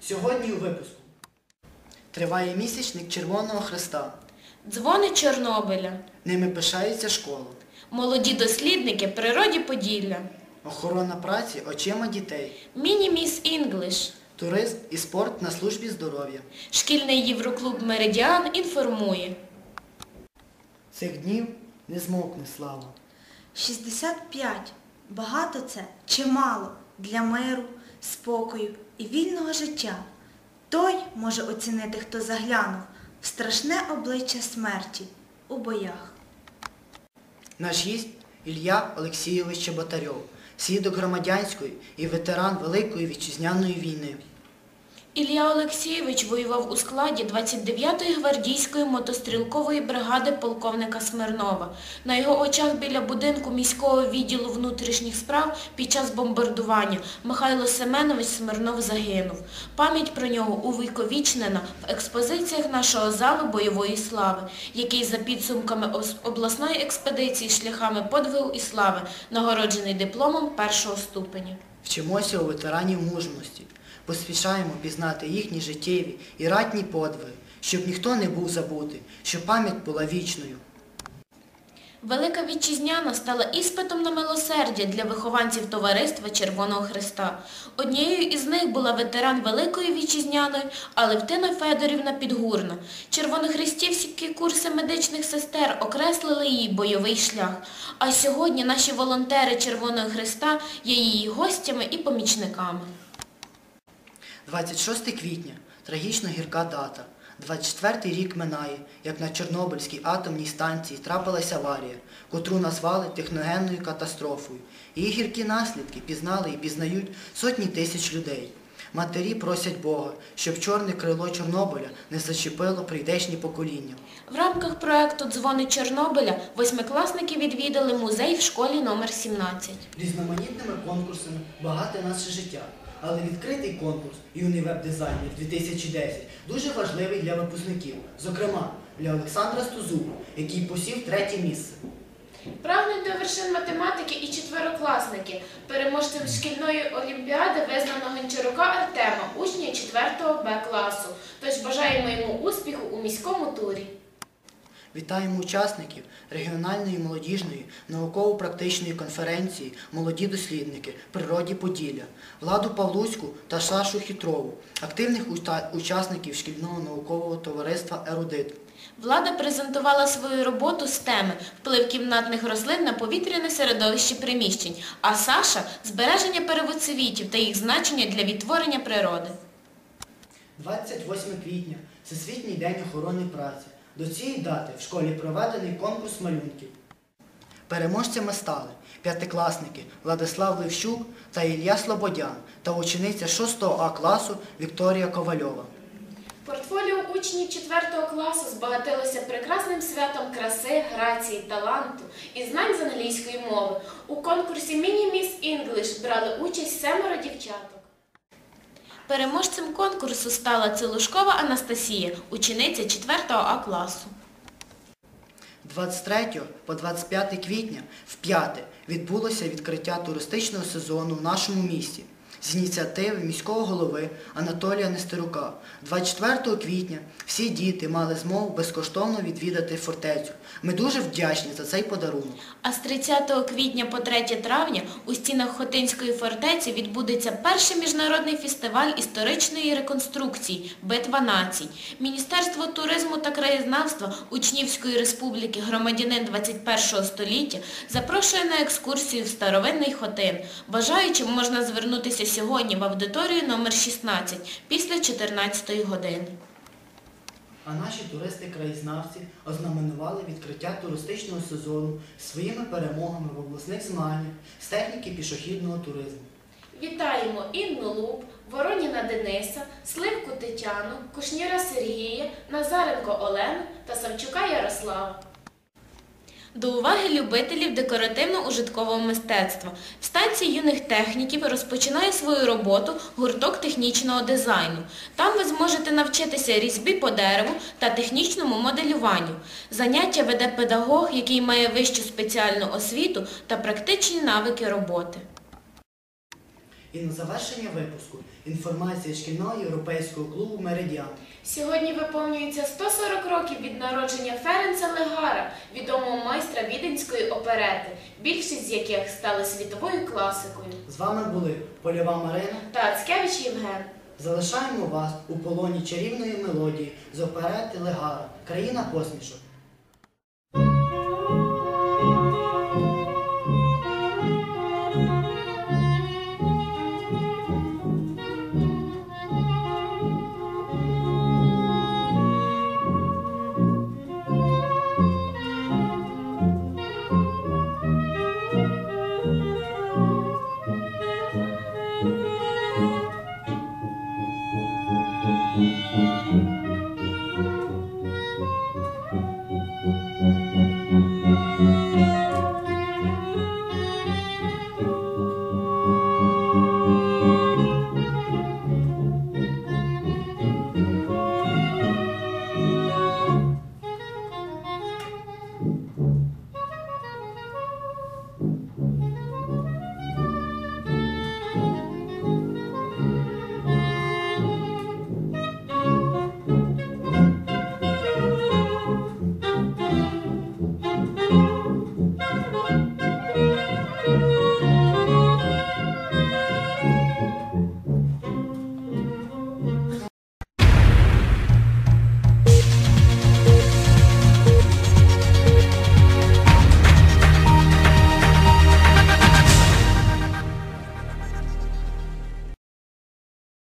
Сьогодні у випуску. Триває місячник Червоного Хреста. Дзвони Чорнобиля. Ними пишається школа. Молоді дослідники природі Поділля. Охорона праці очима дітей. Міні-міс Інглиш. Туризм і спорт на службі здоров'я. Шкільний Євроклуб Меридіан інформує. Цих днів не змовкне слава. 65. Багато це чи мало для миру, спокою і вільного життя. Той може оцінити, хто заглянув в страшне обличчя смерті у боях. Наш гість Ілля Олексійович Чеботарьов, свідок громадянської і ветеран Великої вітчизняної війни. Ілля Олексійович воював у складі 29-ї гвардійської мотострілкової бригади полковника Смирнова. На його очах біля будинку міського відділу внутрішніх справ під час бомбардування Михайло Семенович Смирнов загинув. Пам'ять про нього увіковічнена в експозиціях нашого залу бойової слави, який за підсумками обласної експедиції шляхами подвигу і слави нагороджений дипломом першого ступеня. Вчимося у ветеранів мужності. Поспішаємо пізнати їхні життєві і ратні подвиги, щоб ніхто не був забутий, щоб пам'ять була вічною. Велика Вітчизняна стала іспитом на милосердя для вихованців товариства Червоного Христа. Однією із них була ветеран Великої Вітчизняної Алевтина Федорівна Підгурна. Червонохрестівські курси медичних сестер окреслили її бойовий шлях. А сьогодні наші волонтери Червоного Христа є її гостями і помічниками. 26 квітня трагічно гірка дата. 24-й рік минає, як на Чорнобильській атомній станції трапилася аварія, котру назвали техногенною катастрофою. Її гіркі наслідки пізнали і пізнають сотні тисяч людей. Матері просять Бога, щоб чорне крило Чорнобиля не зачепило прийдешні покоління. В рамках проекту Дзвони Чорнобиля восьмикласники відвідали музей в школі номер 17. Різноманітними конкурсами багате наше життя. Але відкритий конкурс Юний веб-дизайнер 2010 дуже важливий для випускників, зокрема для Олександра Стузуку, який посів третє місце. Вершин математики і четверокласники. Переможцем шкільної олімпіади визнано Гончарука Артема, учня 4 Б класу. Тож бажаємо йому успіху у міському турі. Вітаємо учасників регіональної молодіжної науково-практичної конференції Молоді дослідники природі Поділля, Владу Павлуцьку та Сашу Хитрову, активних учасників шкільного наукового товариства Ерудит. Влада презентувала свою роботу з теми вплив кімнатних рослин на повітряне середовище приміщень, а Саша збереження первоцвітів та їх значення для відтворення природи. 28 квітня Всесвітній день охорони праці. До цієї дати в школі проведений конкурс малюнків. Переможцями стали п'ятикласники Владислав Левщук та Ілля Слободян та учениця 6 А класу Вікторія Ковальова. Портфоліо учнів 4 класу збагатилося прекрасним святом краси, грації, таланту і знань з англійської мови. У конкурсі Міні-Міс Інглиш брали участь семеро дівчаток. Переможцем конкурсу стала Целушкова Анастасія, учениця 4 А класу. 23 по 25 квітня в п'яте відбулося відкриття туристичного сезону в нашому місті з ініціативи міського голови Анатолія Нестерука. 24 квітня всі діти мали змогу безкоштовно відвідати фортецю. Ми дуже вдячні за цей подарунок. А з 30 квітня по 3 травня у стінах Хотинської фортеці відбудеться перший міжнародний фестиваль історичної реконструкції «Битва націй». Міністерство туризму та краєзнавства Учнівської республіки громадянин 21 століття запрошує на екскурсію в старовинний Хотин. Бажаючим можна звернутися сьогодні в аудиторію номер 16 після 14 години. А наші туристи-краєзнавці ознаменували відкриття туристичного сезону своїми перемогами в обласних змаганнях з техніки пішохідного туризму. Вітаємо Інну Луб, Вороніна Дениса, Сливку Тетяну, Кушніра Сергія, Назаренко Олену та Савчука Ярослава. До уваги любителів декоративно-ужиткового мистецтва. В станції юних техніків розпочинає свою роботу гурток технічного дизайну. Там ви зможете навчитися різьбі по дереву та технічному моделюванню. Заняття веде педагог, який має вищу спеціальну освіту та практичні навики роботи. І на завершення випуску інформація шкільного європейського клубу Меридіан. Сьогодні виповнюється 140 років від народження Ференца Легара, відомого майстра віденської оперети, більшість з яких стали світовою класикою. З вами були Польова Марина. Та Ацкевич Євген. Залишаємо вас у полоні чарівної мелодії з оперети Легара Країна посмішок.